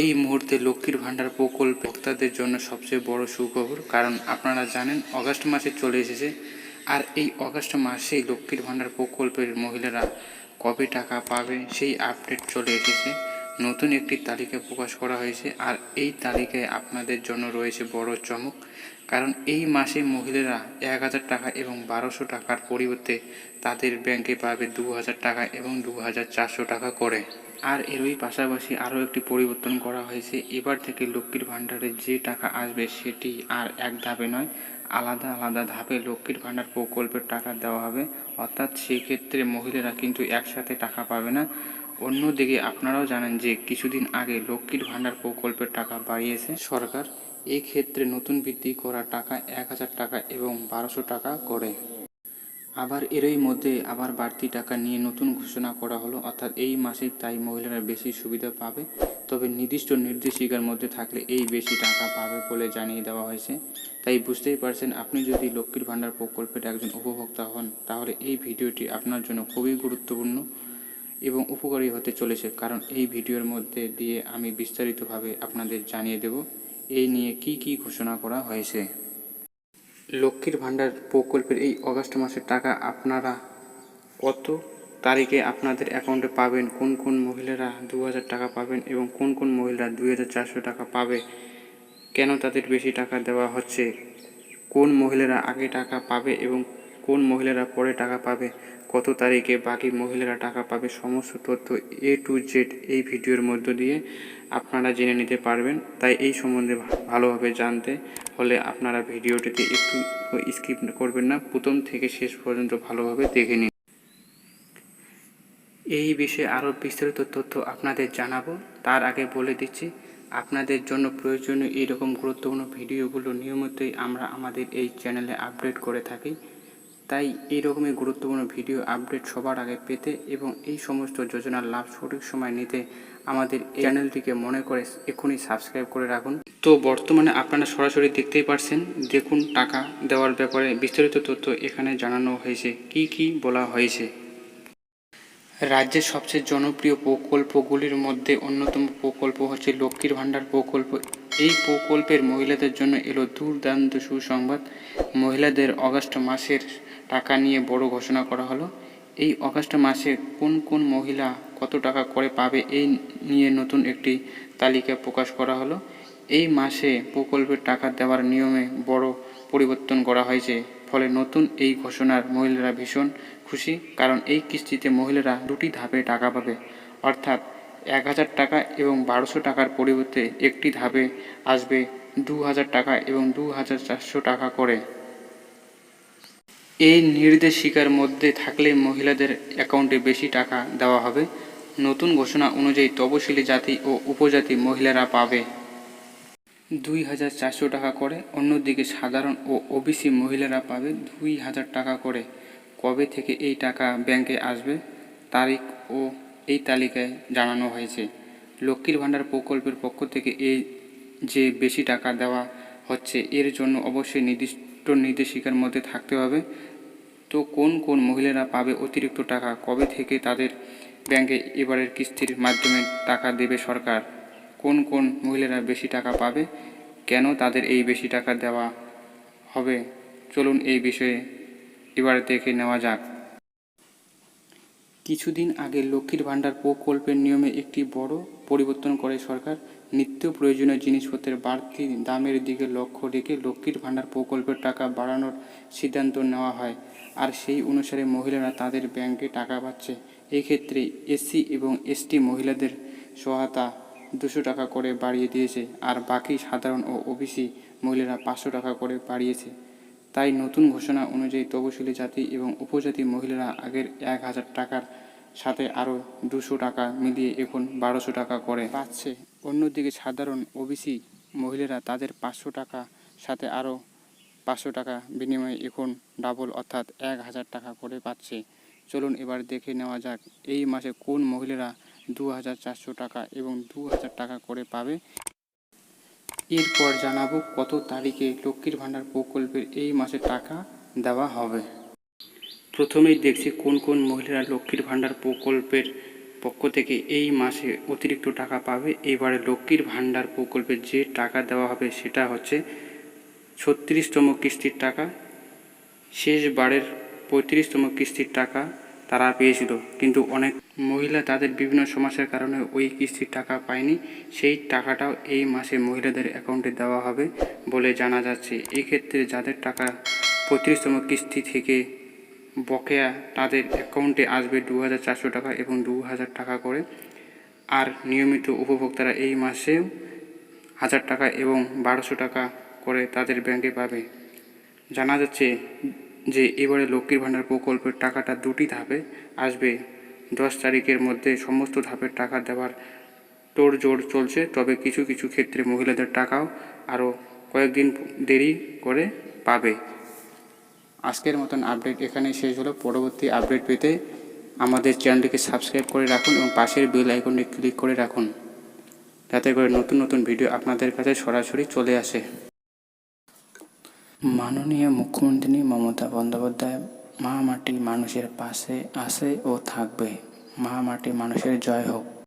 এই মুহূর্তে লক্ষ্মীর ভাণ্ডার প্রকল্প ভোক্তাদের জন্য সবচেয়ে বড় সুখবর, কারণ আপনারা জানেন অগাস্ট মাসে চলে এসেছে, আর এই অগাস্ট মাসেই লক্ষ্মীর ভাণ্ডার প্রকল্পের মহিলারা কবে টাকা পাবে সেই আপডেট চলে এসেছে। নতুন একটি তালিকা প্রকাশ করা হয়েছে, আর এই তালিকায় আপনাদের জন্য রয়েছে বড় চমক। কারণ এই মাসে মহিলারা এক হাজার টাকা এবং বারোশো টাকার পরিবর্তে তাদের ব্যাংকে পাবে দু হাজার টাকা এবং দু হাজার চারশো টাকা করে। আর এরই পাশাপাশি আরও একটি পরিবর্তন করা হয়েছে। এবার থেকে লক্ষ্মীর ভাণ্ডারে যে টাকা আসবে সেটি আর এক ধাপে নয়, আলাদা আলাদা ধাপে লক্ষ্মীর ভাণ্ডার প্রকল্পের টাকা দেওয়া হবে। অর্থাৎ সেক্ষেত্রে মহিলারা কিন্তু একসাথে টাকা পাবে না। অন্যদিকে আপনারাও জানেন যে কিছুদিন আগে লক্ষ্মীর ভাণ্ডার প্রকল্পের টাকা বাড়িয়েছে সরকার। এই ক্ষেত্রে নতুন বৃদ্ধি করা টাকা এক হাজার টাকা এবং বারোশো টাকা করে। আবার এরই মধ্যে আবার বাড়তি টাকা নিয়ে নতুন ঘোষণা করা হলো, অর্থাৎ এই মাসে তাই মহিলারা বেশি সুবিধা পাবে। তবে নির্দিষ্ট নির্দেশিকার মধ্যে থাকলে এই বেশি টাকা পাবে বলে জানিয়ে দেওয়া হয়েছে। তাই বুঝতেই পারছেন, আপনি যদি লক্ষ্মীর ভাণ্ডার প্রকল্পের একজন উপভোক্তা হন, তাহলে এই ভিডিওটি আপনার জন্য খুবই গুরুত্বপূর্ণ এবং উপকারী হতে চলেছে। কারণ এই ভিডিওর মধ্যে দিয়ে আমি বিস্তারিতভাবে আপনাদের জানিয়ে দেব। এই নিয়ে কি কি ঘোষণা করা হয়েছে? লক্ষ্মীর ভাণ্ডার প্রকল্পের এই অগাস্ট মাসের টাকা আপনারা কত তারিখে আপনাদের অ্যাকাউন্টে পাবেন? কোন কোন মহিলারা দু হাজার টাকা পাবেন এবং কোন কোন মহিলারা দুই হাজার চারশো টাকা পাবে? কেন তাদের বেশি টাকা দেওয়া হচ্ছে? কোন মহিলারা আগে টাকা পাবে এবং কোন মহিলারা পরে টাকা পাবে, কত তারিখে বাকি মহিলারা টাকা পাবে, সমস্ত তথ্য এ টু জেড এই ভিডিওর মধ্য দিয়ে আপনারা জেনে নিতে পারবেন। তাই এই সম্বন্ধে ভালোভাবে জানতে হলে আপনারা ভিডিওটিতে একটু স্কিপ করবেন না। প্রথম থেকে শেষ পর্যন্ত ভালোভাবে দেখে নিন। এই বিষয়ে আরও বিস্তারিত তথ্য আপনাদের জানাব। তার আগে বলে দিচ্ছি, আপনাদের জন্য প্রয়োজনীয় এইরকম গুরুত্বপূর্ণ ভিডিওগুলো নিয়মিতই আমরা আমাদের এই চ্যানেলে আপডেট করে থাকি। তাই এই রকমই গুরুত্বপূর্ণ ভিডিও আপডেট সবার আগে পেতে এবং এই সমস্ত যোজনার লাভ সঠিক সময় নিতে আমাদের চ্যানেলটিকে মনে করে এক্ষুনি সাবস্ক্রাইব করে রাখুন। তো বর্তমানে আপনারা সরাসরি দেখতেই পারছেন, দেখুন টাকা দেওয়ার ব্যাপারে বিস্তারিত তথ্য এখানে জানানো হয়েছে। কি কি বলা হয়েছে? রাজ্যের সবচেয়ে জনপ্রিয় প্রকল্পগুলির মধ্যে অন্যতম প্রকল্প হচ্ছে লক্ষ্মীর ভাণ্ডার প্রকল্প। এই প্রকল্পের মহিলাদের জন্য এলো দুর্দান্ত সুসংবাদ। মহিলাদের অগস্ট মাসের টাকা নিয়ে বড় ঘোষণা করা হলো। এই অগস্ট মাসে কোন কোন মহিলা কত টাকা করে পাবে এই নিয়ে নতুন একটি তালিকা প্রকাশ করা হলো। এই মাসে প্রকল্পের টাকা দেওয়ার নিয়মে বড় পরিবর্তন করা হয়েছে। ফলে নতুন এই ঘোষণার মহিলারা ভীষণ খুশি, কারণ এই কিস্তিতে মহিলারা দুটি ধাপে টাকা পাবে। অর্থাৎ এক হাজার টাকা এবং বারোশো টাকার পরিবর্তে একটি ধাপে আসবে দু হাজার টাকা এবং দু হাজার চারশো টাকা করে। এই নির্দেশিকার মধ্যে থাকলে মহিলাদের অ্যাকাউন্টে বেশি টাকা দেওয়া হবে। নতুন ঘোষণা অনুযায়ী তপশিলি জাতি ও উপজাতি মহিলারা পাবে। দুই হাজার চারশো টাকা করে, অন্যদিকে সাধারণ ও ওবিসি মহিলারা পাবে দুই হাজার টাকা করে। কবে থেকে এই টাকা ব্যাংকে আসবে, তারিখ ও এই তালিকায় জানানো হয়েছে। লক্ষ্মীর ভাণ্ডার প্রকল্পের পক্ষ থেকে এই যে বেশি টাকা দেওয়া হচ্ছে, এর জন্য অবশ্যই নির্দিষ্ট নির্দেশিকার মধ্যে থাকতে হবে। তো কোন কোন মহিলারা পাবে অতিরিক্ত টাকা? কবে থেকে তাদের ব্যাংকে এবারের কিস্তির মাধ্যমে টাকা দেবে সরকার? কোন কোন মহিলারা বেশি টাকা পাবে? কেন তাদের এই বেশি টাকা দেওয়া হবে? চলুন এই বিষয়ে এবার দেখে নেওয়া যাক। কিছুদিন আগে লক্ষ্মীর ভাণ্ডার প্রকল্পের নিয়মে একটি বড় পরিবর্তন করে সরকার নিত্য প্রয়োজনীয় জিনিসপত্রের বাড়তি দামের দিকে লক্ষ্য রেখে লক্ষ্মীর ভাণ্ডার প্রকল্পের টাকা বাড়ানোর সিদ্ধান্ত নেওয়া হয়। আর সেই অনুসারে মহিলারা তাদের ব্যাংকে টাকা পাচ্ছে। এক্ষেত্রে এসসি এবং এসটি মহিলাদের সহায়তা দুশো টাকা করে বাড়িয়ে দিয়েছে। আর বাকি সাধারণ ও ওবিসি মহিলারা পাঁচশো টাকা করে বাড়িয়েছে। তাই নতুন ঘোষণা অনুযায়ী তপশিলি জাতি এবং উপজাতি মহিলারা আগের এক হাজার টাকার সাথে আরও দুশো টাকা মিলিয়ে এখন বারোশো টাকা করে পাচ্ছে। অন্যদিকে সাধারণ ওবিসি মহিলারা তাদের পাঁচশো টাকা সাথে আরও পাঁচশো টাকা বিনিময়ে এখন ডাবল অর্থাৎ এক হাজার টাকা করে পাচ্ছে। চলুন এবার দেখে নেওয়া যাক, এই মাসে কোন মহিলারা দু হাজার চারশো টাকা এবং দু হাজার টাকা করে পাবে? এরপর জানাব কত তারিখে লক্ষ্মীর ভাণ্ডার প্রকল্পের এই মাসে টাকা দেওয়া হবে। প্রথমেই দেখছি কোন কোন মহিলারা লক্ষ্মীর ভাণ্ডার প্রকল্পের পক্ষ থেকে এই মাসে অতিরিক্ত টাকা পাবে। এবারে লক্ষ্মীর ভাণ্ডার প্রকল্পে যে টাকা দেওয়া হবে সেটা হচ্ছে ছত্রিশতম কিস্তির টাকা। শেষবারের পঁয়ত্রিশতম কিস্তির টাকা তারা পেয়েছিল, কিন্তু অনেক মহিলা তাদের বিভিন্ন সমস্যার কারণে ওই কিস্তির টাকা পায়নি। সেই টাকাটাও এই মাসে মহিলাদের অ্যাকাউন্টে দেওয়া হবে বলে জানা যাচ্ছে। এক্ষেত্রে যাদের টাকা পঁয়ত্রিশতম কিস্তি থেকে বকেয়া, তাদের অ্যাকাউন্টে আসবে দু হাজার চারশো টাকা এবং দু হাজার টাকা করে। আর নিয়মিত উপভোক্তারা এই মাসেও হাজার টাকা এবং বারোশো টাকা করে তাদের ব্যাংকে পাবে। জানা যাচ্ছে যে, এবারে লক্ষ্মীর ভাণ্ডার প্রকল্পের টাকাটা দুটি ধাপে আসবে। দশ তারিখের মধ্যে সমস্ত ধাপের টাকা দেওয়ার তোড়জোড় চলছে। তবে কিছু কিছু ক্ষেত্রে মহিলাদের টাকাও আরও কয়েকদিন দেরি করে পাবে। আজকের মতন আপডেট এখানেই শেষ হলো। পরবর্তী আপডেট পেতে আমাদের চ্যানেলটিকে সাবস্ক্রাইব করে রাখুন এবং পাশের বেল আইকনটি ক্লিক করে রাখুন, যাতে করে নতুন নতুন ভিডিও আপনাদের কাছে সরাসরি চলে আসে। মাননীয় মুখ্যমন্ত্রী মমতা বন্দ্যোপাধ্যায় মা মাটি মানুষের পাশে আছে ও থাকবে। মা মাটি মানুষের জয় হোক।